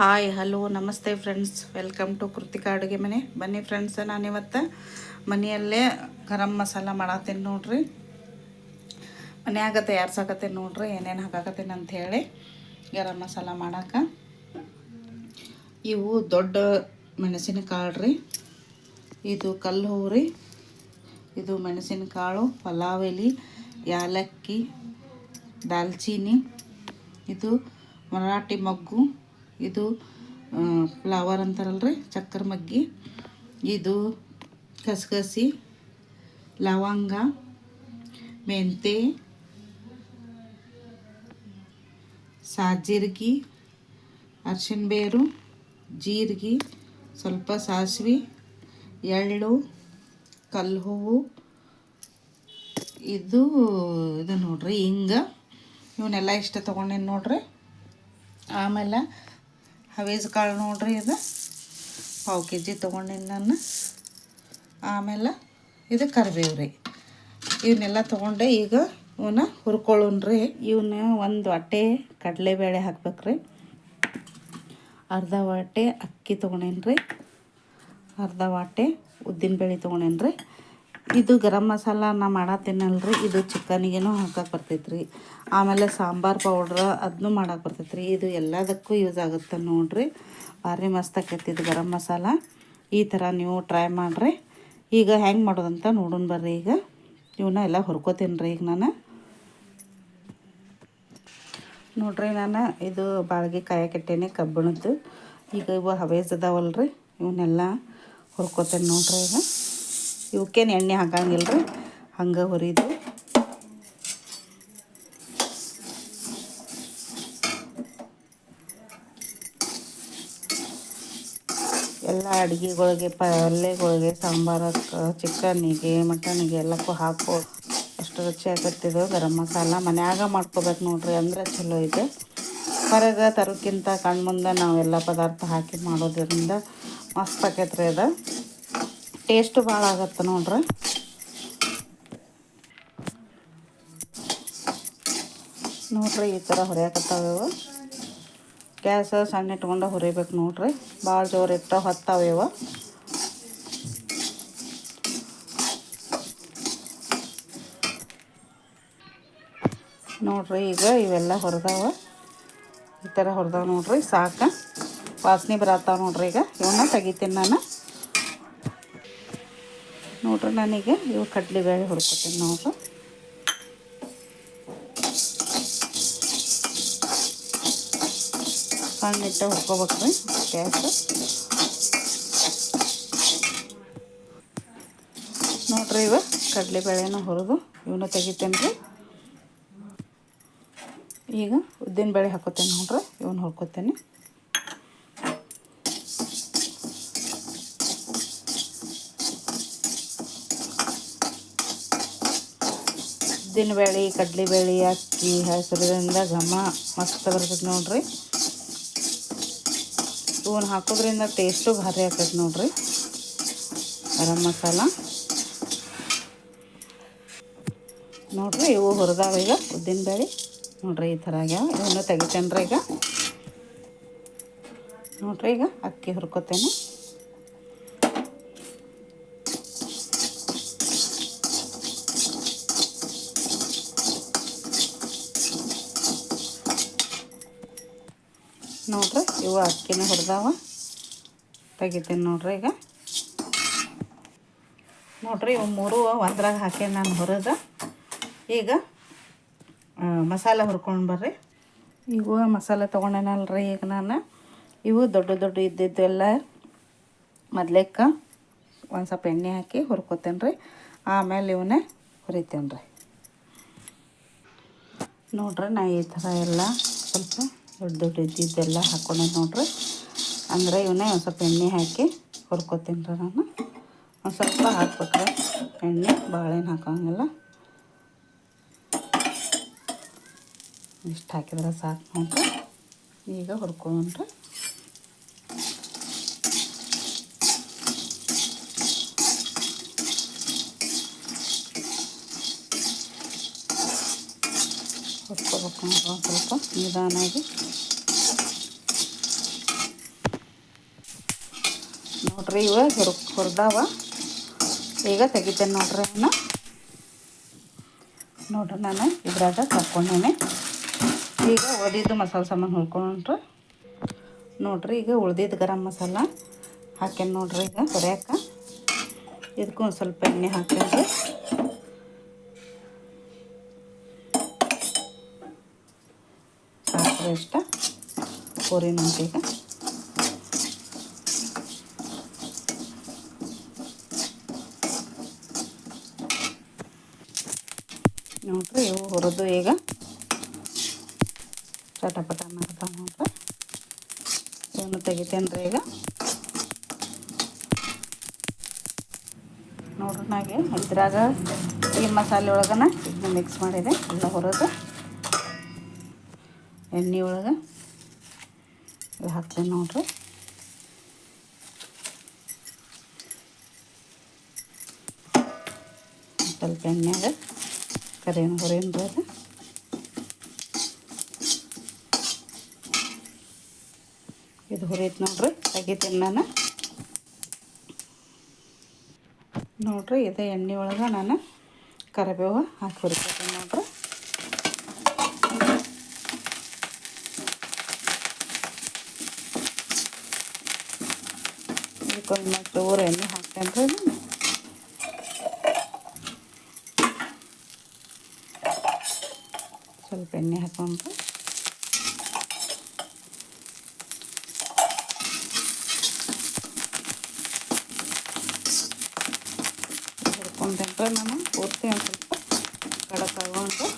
Hi hello ನಮಸ್ತೆ friends welcome to Krithika ಅಡುಗೆ ಮನೆ ಬನ್ನಿ ಫ್ರೆಂಡ್ಸ್ ನಾನಿವತ್ತು ಮನೆಯಲ್ಲೇ ಗರಂ ಮಸಾಲ ಮಾಡತ್ತೀನಿ ನೋಡ್ರಿ. ಮನ್ಯಾಗ ತಯಾರ್ಸಾಕತ್ತೀನಿ ನೋಡ್ರಿ, ಏನೇನು ಹಾಕಾಕತ್ತೀನಿ ಅಂತ ಹೇಳಿ ಗರಂ ಮಸಾಲ ಮಾಡಕ್ಕೆ ಇವು ದೊಡ್ಡ ಮೆಣಸಿನಕಾಳು ರೀ ಇದು ಕಲ್ಲು ಹೂವು ರೀ ಇದು ಮೆಣಸಿನಕಾಳು, ಪಲಾವ್ ಎಲೆ, ಯಾಲಕ್ಕಿ, ದಾಲ್ಚೀನಿ, ಇದು ಮರಾಠಿ ಮಗ್ಗು ಇದು ಫ್ಲವರ್ ಅಂತಾರಲ್ರಿ, ಚಕ್ಕರ್ ಮಗ್ಗಿ. ಇದು ಕಸಗಸಿ ಲವಂಗ, ಮೆಂತೆ, ಸಾಜೀರ್ಗಿ ಅರ್ಶಿನ ಬೇರು ಜೀರಿಗೆ, ಸ್ವಲ್ಪ ಸಾಸಿವೆ, ಎಳ್ಳು ಕಲ್ಲು ಹೂವು ಇದು ಇದು ನೋಡ್ರಿ ಹಿಂಗೆ. ಇವನ್ನೆಲ್ಲ ಇಷ್ಟ ತೊಗೊಂಡೇನು ನೋಡ್ರಿ? ಆಮೇಲೆ ಹವೇಜ್ ಕಾಳು ನೋಡ್ರಿ ಇದು. ಪಾವು ಕೆ ಜಿ ತೊಗೊಂಡಿನಿ ನಾನು. ಆಮೇಲೆ ಇದು ಕರಿಬೇವು ರೀ ಇವನ್ನೆಲ್ಲ ತೊಗೊಂಡೆ ಈಗ ಇವನ್ನ ಹುರ್ಕೊಳ್ಳೋಣ್ರಿ. ಇವನ್ನ ಒಂದು ಹೊಟ್ಟೆ ಕಡಲೆಬೇಳೆ ಹಾಕ್ಬೇಕ್ರಿ. ಅರ್ಧ ವಾಟೆ ಅಕ್ಕಿ ತೊಗೊಂಡೇನ್ರಿ. ಅರ್ಧ ವಾಟೆ ಉದ್ದಿನಬೇಳೆ ಬೇಳೆ ರೀ ಇದು ಗರಂ ಮಸಾಲ ನಾ ರೀ ಇದು ಚಿಕನಿಗೇನು ಹಾಕಕ್ಕೆ ಬರ್ತೈತೆ ರೀ ಆಮೇಲೆ ಸಾಂಬಾರು ಪೌಡ್ರ್ ಅದನ್ನೂ ಮಾಡಕ್ಕೆ ಬರ್ತೈತೆ ರೀ ಇದು ಎಲ್ಲದಕ್ಕೂ ಯೂಸ್ ಆಗುತ್ತೆ ನೋಡ್ರಿ. ಭಾರಿ ಮಸ್ತ್ ಆಕೈತಿ ಇದು ಗರಂ ಮಸಾಲ. ಈ ಥರ ನೀವು ಟ್ರೈ ಮಾಡಿರಿ. ಈಗ ಹೆಂಗೆ ಮಾಡೋದಂತ ನೋಡೋಣ ಬರ್ರಿ ಈಗ. ಇವನ್ನ ಎಲ್ಲ ಹುರ್ಕೋತೀನಿ ರೀ ಈಗ ನಾನು. ನೋಡ್ರಿ ನಾನು ಇದು ಬಾಳ್ಗೆ ಕಾಯಕ್ಕಿಟ್ಟೇನೆ ಕಬ್ಬಿಣದ್ದು. ಈಗ ಇವು ಹವೇಸ್ ಅದಾವಲ್ರಿ. ಇವನ್ನೆಲ್ಲ ಹುರ್ಕೋತೇನೆ ನೋಡ್ರಿ ಈಗ. ಇವಕ್ಕೇನು ಎಣ್ಣೆ ಹಾಕಂಗಿಲ್ಲ ರೀ ಹಂಗೆ ಹುರಿದು. ಎಲ್ಲ ಅಡುಗೆಗಳಿಗೆ ಪಲ್ಯಗಳಿಗೆ ಸಾಂಬಾರಕ್ಕೆ ಚಿಕನ್ನಿಗೆ ಮಟನಿಗೆ ಎಲ್ಲಕ್ಕೂ ಹಾಕೋ. ಅಷ್ಟು ರುಚಿ ಆಗತ್ತಿದ್ದು ಗರಂ ಮಸಾಲ. ಮನ್ಯಾಗ ಮಾಡ್ಕೋಬೇಕು ನೋಡ್ರಿ ಅಂದ್ರೆ ಚಲೋ ಇದೆ ಹೊರಗೆ ತರೋಕ್ಕಿಂತ ಕಣ್ಮುಂದೆ ನಾವೆಲ್ಲ ಪದಾರ್ಥ ಹಾಕಿ ಮಾಡೋದ್ರಿಂದ ಮಸ್ತ್ ಆಕೈತ್ರಿ ಅದು. ಟೇಸ್ಟು ಭಾಳ ಆಗತ್ತೆ ನೋಡ್ರಿ. ನೋಡ್ರಿ ಈ ಥರ ಇವು. ಗ್ಯಾಸ್ ಸಣ್ಣ ಇಟ್ಕೊಂಡು ಹುರಿಬೇಕು ನೋಡ್ರಿ. ಭಾಳ ಜೋರು ಇಟ್ಟು ಹೊತ್ತಾವೆ ಇವ. ನೋಡ್ರಿ ಈಗ ಇವೆಲ್ಲ ಹೊರದಾವ. ಈ ಥರ ಹೊರದಾವ ನೋಡ್ರಿ ಸಾಕು. ವಾಸನೆ ಬರತ್ತಾವ ನೋಡ್ರಿ ಈಗ. ಇವನ್ನ ತೆಗಿತೀನಿ ನಾನು. ನೋಡ್ರಿ ನನಗೆ ಇವು ಕಡ್ಲಿ ಬೇಳೆ ಹುಡ್ಕೊತೀನಿ ನೋಡ್ರಿ. ಸಣ್ಣಿಟ್ಟು ಹುಡ್ಕೋಬೇಕು ರೀ, ಗ್ಯಾಸ್. ನೋಡ್ರಿ ಇವ ಕಡ್ಲಿ ಬೇಳೆನ ಹುರಿದು ಇವನ್ನ ತೆಗಿತೇನೆ ರೀ. ಈಗ ಉದ್ದಿನ ಬೇಳೆ ಹಾಕೋತೇನೆ ನೋಡ್ರಿ ಇವನ್ನ ಹುರ್ಕೋತೇನೆ. ಉದ್ದಿನಬೇಳೆ, ಕಡಲೆಬೇಳೆ, ಅಕ್ಕಿ ಹೆಸರಿಂದ ಘಮ, ಮಸ್ತ್ ಬರ್ತೈತೆ ನೋಡ್ರಿ. ಸ್ಪೂನ್ ಹಾಕೋದ್ರಿಂದ ಟೇಸ್ಟು ಭಾರಿ ಆಗ್ತೈತೆ ನೋಡ್ರಿ. ಗರಂ ಮಸಾಲ. ನೋಡ್ರಿ ಇವು ಹುರಿದಾವ ಈಗ ಉದ್ದಿನ ಬೇಳೆ ನೋಡ್ರಿ ಈ ಥರ ಆಗ್ಯಾವ. ಇವನ್ನ ತೆಗಿತೇನೆ ರೀ ಈಗ. ನೋಡ್ರಿ ಈಗ ಅಕ್ಕಿ ಹುರ್ಕೋತೇನೆ. ನೋಡ್ರಿ, ಇವು ಅಕ್ಕಿನ ಹುರಿದಾವ ತೆಗಿತೀನಿ ನೋಡ್ರಿ ಈಗ. ನೋಡ್ರಿ, ಇವು ಮೂರು ಒಂದ್ರಾಗ ಹಾಕಿ ನಾನು ಹುರಿದ. ಈಗ ಮಸಾಲೆ ಹುರ್ಕೊಂಡು ಬರ್ರಿ. ಇವು ಮಸಾಲೆ ತೊಗೊಂಡೇನಲ್ರಿ ಈಗ ನಾನು. ಇವು ದೊಡ್ಡ ದೊಡ್ಡ ಇದ್ದಿದ್ದೆಲ್ಲ ಮೊದ್ಲೇಕ ಒಂದು ಸ್ವಲ್ಪ ಎಣ್ಣೆ ಹಾಕಿ ಹುರ್ಕೋತೇನೆ ರೀ ಆಮೇಲೆ ಇವನ್ನೇ ಹುರಿತೇನೆ ರೀ ನೋಡ್ರಿ ನಾ ಈ ಥರ ಎಲ್ಲ ಸ್ವಲ್ಪ ದೊಡ್ಡ ದೊಡ್ಡ ಇದ್ದಿದ್ದೆಲ್ಲ ಹಾಕ್ಕೊಂಡೆ ನೋಡ್ರಿ. ಅಂದರೆ ಇವನ್ನೇ ಒಂದು ಸ್ವಲ್ಪ ಎಣ್ಣೆ ಹಾಕಿ ಹುರ್ಕೋತೀನಿ ರೀ ನಾನು. ಒಂದು ಸ್ವಲ್ಪ ಹಾಕ್ಬೇಕ್ರೆ. ಎಣ್ಣೆ ಬಾಳೆಹಣ್ಣು ಹಾಕೋಂಗಿಲ್ಲ. ಇಷ್ಟು ಹಾಕಿದ್ರೆ ಸಾಕು ನೋಡ್ರಿ. ಈಗ ಹುರ್ಕೊಂಡ್ರಿ ಹುರ್ಕೋಬೇಕು ಸ್ವಲ್ಪ ನಿಧಾನಾಗಿ ನೋಡ್ರಿ ಇವ ಹುರ್, ಹುರಿದಾವ. ಈಗ ತೆಗಿತೇನೆ ನೋಡ್ರಿ ಅವನ್ನ. ನೋಡ್ರಿ ನಾನು ಇದ್ರಾಗ ಹಾಕ್ಕೊಂಡೇನೆ ಈಗ ಉಳ್ದಿದ್ದು ಮಸಾಲೆ ಸಾಮಾನು ಹುರ್ಕೊಂಡ್ರೆ. ನೋಡ್ರಿ ಈಗ ಉಳ್ದಿದ್ದು ಗರಂ ಮಸಾಲ ಹಾಕ್ಯಾನ ನೋಡ್ರಿ ಈಗ, ಹೊರ್ಯಾಕ. ಇದಕ್ಕೂ ಒಂದು ಸ್ವಲ್ಪ ಎಣ್ಣೆ ಹಾಕ್ಯಾನ್ರಿ. ಸಾಕ್ರಿ ಇಷ್ಟ ಪೂರಿ ಈಗ ನೋಡ್ರಿ ಇವು ಹುರಿದು ಈಗ ಚಟಪಟ ಮಾಡ್ತಾವ ನೋಡ್ರಿ. ಇವನು ತೆಗಿತೇನೆ ರೀ ಈಗ. ನೋಡ್ರಿ ನಾಗೆ ಇದ್ರಾಗ ಈ ಮಸಾಲೆ ಒಳಗನ ಮಿಕ್ಸ್ ಮಾಡಿದೆ ಎಲ್ಲ ಹುರಿದು. ಎಣ್ಣೆ ಒಳಗೆ ಇದು ಹಾಕ್ತೇನೆ ನೋಡ್ರಿ. ಸ್ವಲ್ಪ ಎಣ್ಣೆಗ ಕರಿನ ಹೊರೇನು ಅದು ಇದು ಹುರಿತು ನೋಡ್ರಿ, ತೆಗಿತೀನಿ ನಾನು. ನೋಡ್ರಿ, ಇದೇ ಎಣ್ಣೆ ಒಳಗೆ ನಾನು ಕರಿಬೇವು ಹಾಕಿ ಹುರಿತೀನಿ ನೋಡ್ರಿ. ಇದಕ್ಕೊಂದು ಮತ್ತೆ ಊರ ಎಣ್ಣೆ ಹಾಕ್ತೇನೆ ರೀ ಸ್ವಲ್ಪ ಎಣ್ಣೆ ಹಾಕೊಂಡು ಹುರ್ಕೊಂಡ್ರೆ ನಾನು ಪೂರ್ತಿ ಒಂದು ಸ್ವಲ್ಪ ಕಡಕ್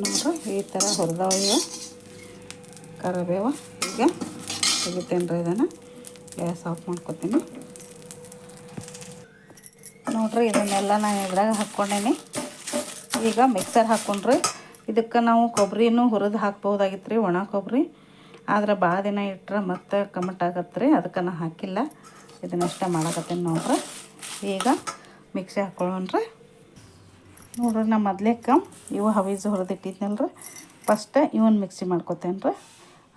ನೋಡ್ರಿ ಈ ಥರ ಹುರಿದವ ಇವ ಕರಿಬೇವ ಈಗ. ತೆಗಿತೇನೆ ರೀ ಇದನ್ನು. ಗ್ಯಾಸ್ ಆಫ್ ಮಾಡ್ಕೊತೀನಿ. ನೋಡ್ರಿ, ಇದನ್ನೆಲ್ಲ ನಾನು ಇದ್ರಾಗ ಹಾಕ್ಕೊಂಡೇನಿ. ಈಗ ಮಿಕ್ಸರ್ ಹಾಕ್ಕೊಂಡ್ರಿ ಇದಕ್ಕೆ ನಾವು ಕೊಬ್ಬರಿನೂ ಹುರಿದು ಹಾಕ್ಬೋದಾಗಿತ್ತು ರೀ ಒಣ ಕೊಬ್ಬರಿ ಆದ್ರೆ ಭಾಳ ದಿನ ಇಟ್ಟರೆ ಮತ್ತೆ ಕಮಟ್ ಆಗತ್ತೆ ರೀ ಅದಕ್ಕೆ ನಾನು ಹಾಕಿಲ್ಲ. ಇದನ್ನಷ್ಟೇ ಮಾಡಕತ್ತೀನಿ ನೋಡ್ರಿ. ಈಗ ಮಿಕ್ಸಿ ಹಾಕ್ಕೊಳ್ಳೋಣ್ರಿ ನೋಡ್ರಿ ನಾ ಮೊದ್ಲೇಕ ಇವು ಹವೀಜ್ ರೀ ಫಸ್ಟ್ ಇವನ್ ಮಿಕ್ಸಿ ಮಾಡ್ಕೊತೇನೆ ರೀ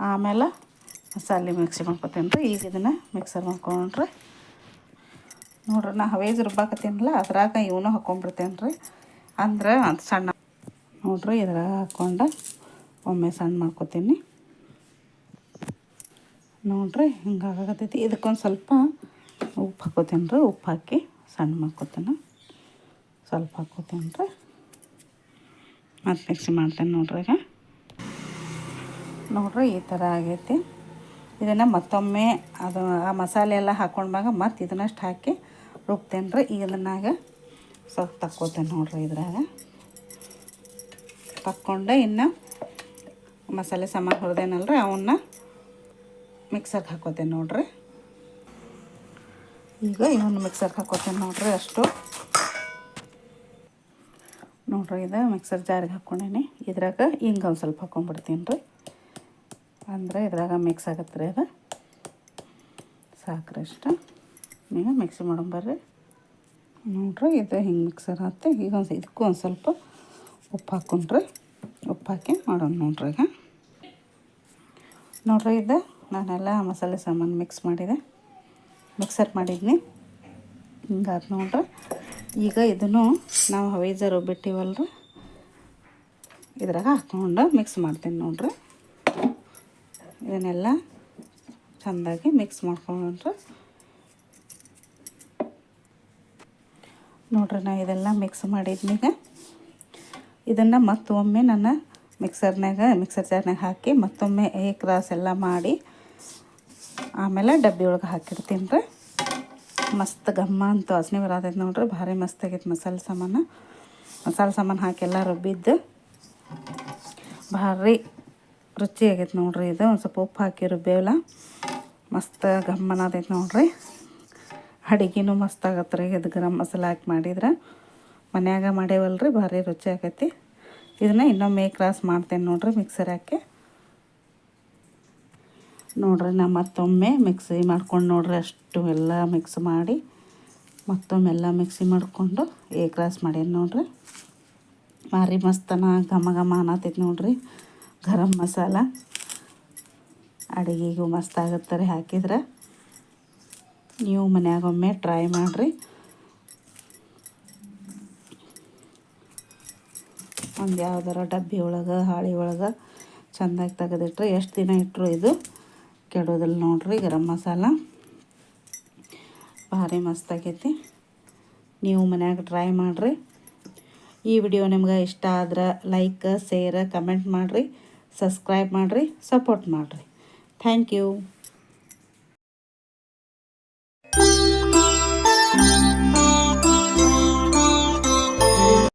ಆಮೇಲೆ ಮಸಾಲೆ ಮಿಕ್ಸಿ ಮಾಡ್ಕೊತೇನೆ ರೀ ಈಗ ಇದನ್ನು ಮಿಕ್ಸರ್ ಮಾಡ್ಕೊಂಡ್ರಿ. ನೋಡ್ರಿ ನಾ ಹವೇಜ್ ರುಬ್ಬಾಕತ್ತೀನಲ್ಲ, ಅದ್ರಾಗ ಇವನು ಹಾಕ್ಕೊಂಡ್ಬಿಡ್ತೇನೆ ರೀ ಅಂದ್ರೆ ಅದು ಸಣ್ಣ ನೋಡ್ರಿ ಇದ್ರಾಗ ಹಾಕ್ಕೊಂಡು ಒಮ್ಮೆ ಸಣ್ಣ ಮಾಡ್ಕೊತೀನಿ. ನೋಡ್ರಿ ಹಿಂಗೆ ಆಗಕತ್ತೈತಿ ಇದಕ್ಕೊಂದು ಸ್ವಲ್ಪ ಉಪ್ಪು ಹಾಕೋತೀನಿ ರೀ ಉಪ್ಪು ಹಾಕಿ ಸಣ್ಣ ಮಾಡ್ಕೊತೀನಿ. ಸ್ವಲ್ಪ ಹಾಕೋತೀನಿ ರೀ ಮತ್ತು ಮಿಕ್ಸಿ ಮಾಡ್ತೇನೆ ನೋಡ್ರಿ ಈಗ. ನೋಡ್ರಿ ಈ ಥರ ಆಗೈತಿ. ಇದನ್ನು ಮತ್ತೊಮ್ಮೆ ಅದು ಆ ಮಸಾಲೆ ಎಲ್ಲ ಹಾಕೊಂಡಾಗ ಮತ್ತು ಇದನ್ನಷ್ಟು ಹಾಕಿ ರುಬ್ತೇನೆ ರೀ ಇದನ್ನಾಗ. ಸ್ವಲ್ಪ ತಕ್ಕೋತೇನೆ ನೋಡ್ರಿ ಇದ್ರಾಗ. ತಕ್ಕೊಂಡು ಇನ್ನು ಮಸಾಲೆ ಸಾಮಾನು ಹುರಿದೇನಲ್ರಿ ಅವನ್ನ ಮಿಕ್ಸರ್ಗೆ ಹಾಕೋತೇನೆ ನೋಡ್ರಿ. ಈಗ ಇವನ್ನ ಮಿಕ್ಸರ್ಗೆ ಹಾಕೋತೇನೆ ನೋಡ್ರಿ ಅಷ್ಟು. ನೋಡ್ರಿ, ಇದು ಮಿಕ್ಸರ್ ಜಾರಿಗೆ ಹಾಕ್ಕೊಂಡೇನಿ ಇದ್ರಾಗ ಹಿಂಗೆ ಒಂದು ಸ್ವಲ್ಪ ಹಾಕ್ಕೊಂಡ್ಬಿಡ್ತೀನಿ ರೀ. ಅಂದರೆ ಇದ್ರಾಗ ಮಿಕ್ಸ್ ಆಗತ್ತೆ ರೀ ಅದು. ಸಾಕ್ರಿ ಇಷ್ಟ ಈಗ ಮಿಕ್ಸಿ ಬರ್ರಿ. ನೋಡ್ರಿ, ಇದು ಹಿಂಗೆ ಮಿಕ್ಸರ್ ಆಗುತ್ತೆ ಈಗ ಒಂದು ಇದಕ್ಕೂ ಒಂದು ಸ್ವಲ್ಪ ಉಪ್ಪು ಹಾಕ್ಕೊಂಡ್ರಿ ಉಪ್ಪು ಹಾಕಿ ಮಾಡೋಣ ನೋಡ್ರಿ ಈಗ. ನೋಡ್ರಿ, ಇದು ನಾನೆಲ್ಲ ಮಸಾಲೆ ಸಾಮಾನು ಮಿಕ್ಸ್ ಮಾಡಿದೆ. ಮಿಕ್ಸರ್ ಮಾಡಿದ್ನಿ. ಹಿಂಗಾದ ನೋಡ್ರಿ. ಈಗ ಇದನ್ನು ನಾವು ಹವೈಜ ರುಬ್ಬಿಟ್ಟಿವಲ್ರಿ ಇದ್ರಾಗ ಹಾಕ್ಕೊಂಡು ಮಿಕ್ಸ್ ಮಾಡ್ತೀನಿ ನೋಡ್ರಿ. ಇದನ್ನೆಲ್ಲ ಚೆಂದಾಗಿ ಮಿಕ್ಸ್ ಮಾಡ್ಕೊಂಡ್ರಿ. ನೋಡ್ರಿ ನಾ ಇದೆಲ್ಲ ಮಿಕ್ಸ್ ಮಾಡಿದ್ನೀಗ. ಇದನ್ನು ಮತ್ತೊಮ್ಮೆ ನನ್ನ ಮಿಕ್ಸರ್ನಾಗ ಮಿಕ್ಸರ್ ಜಾರ್ನಾಗ ಹಾಕಿ ಮತ್ತೊಮ್ಮೆ ಏ ಕ್ರಾಸ್ ಎಲ್ಲ ಮಾಡಿ ಆಮೇಲೆ ಡಬ್ಬಿ ಒಳಗೆ ಹಾಕಿರ್ತೀನಿ ರೀ. ಮಸ್ತ್ ಘಮ್ಮ ಅಂತ ವಾಸನೆ ಬರತೈತೆ ನೋಡ್ರಿ. ಭಾರಿ ಮಸ್ತ್ ಆಗೈತೆ ಮಸಾಲೆ ಸಾಮಾನು. ಮಸಾಲೆ ಸಾಮಾನು ಹಾಕೆಲ್ಲ ರುಬ್ಬಿದ್ದು. ಭಾರಿ ರುಚಿ ಆಗೈತೆ ನೋಡ್ರಿ ಇದು. ಒಂದು ಸ್ವಲ್ಪ ಉಪ್ಪು ಹಾಕಿ ರುಬ್ಬೇವಲ್ಲ. ಮಸ್ತ್ ಘಮ್ಮನಾದೈತೆ ನೋಡ್ರಿ. ಅಡಿಗೆನೂ ಮಸ್ತ್ ಆಗತ್ತೆ ರೀ ಇದು ಗರಂ ಮಸಾಲೆ ಹಾಕಿ ಮಾಡಿದ್ರೆ. ಮನ್ಯಾಗ ರೀ ಭಾರಿ ರುಚಿ ಆಗೈತಿ. ಇದನ್ನ ಇನ್ನೊಮ್ಮೆ ಕ್ರಾಸ್ ಮಾಡ್ತೇನೆ ನೋಡ್ರಿ ಮಿಕ್ಸರ್ ಹಾಕಿ. ನೋಡ್ರಿ, ನಾ ಮತ್ತೊಮ್ಮೆ ಮಿಕ್ಸಿ ಮಾಡ್ಕೊಂಡು ನೋಡ್ರಿ ಅಷ್ಟು ಎಲ್ಲ ಮಿಕ್ಸ್ ಮಾಡಿ, ಮತ್ತೊಮ್ಮೆ ಎಲ್ಲ ಮಿಕ್ಸಿ ಮಾಡಿಕೊಂಡು ಏ ಕ್ರಾಸ್ ಮಾಡ್ಯಾನ ನೋಡ್ರಿ. ಭಾರಿ ಮಸ್ತನ ಘಮ ಘಮ ಅನ್ನತೈತಿ ನೋಡ್ರಿ, ಗರಂ ಮಸಾಲ. ಅಡುಗೆಗೂ ಮಸ್ತ್ ಆಗುತ್ತಾರೆ ಹಾಕಿದ್ರೆ. ನೀವು ಮನ್ಯಾಗೊಮ್ಮೆ ಟ್ರೈ ಮಾಡಿರಿ. ಒಂದು ಯಾವ್ದಾರ ಡಬ್ಬಿ ಒಳಗೆ, ಹಾಳಿ ಒಳಗೆ, ಚೆಂದಾಗಿ ತೆಗೆದಿಟ್ರೆ ಎಷ್ಟು ದಿನ ಇಟ್ಟರು ಇದು? ಕೆಡೋದಿಲ್ಲ ನೋಡ್ರಿ ಗರಂ ಮಸಾಲ. ಭಾರಿ ಮಸ್ತ್ ಆಗೈತಿ ನೀವು ಮನ್ಯಾಗ ಟ್ರೈ ಮಾಡಿರಿ. ಈ ವಿಡಿಯೋ ನಿಮ್ಗೆ ಇಷ್ಟ ಆದ್ರೆ ಲೈಕ್, ಶೇರ್, ಕಮೆಂಟ್ ಮಾಡಿರಿ. ಸಬ್ಸ್ಕ್ರೈಬ್ ಮಾಡಿರಿ, ಸಪೋರ್ಟ್ ಮಾಡಿರಿ. Thank you.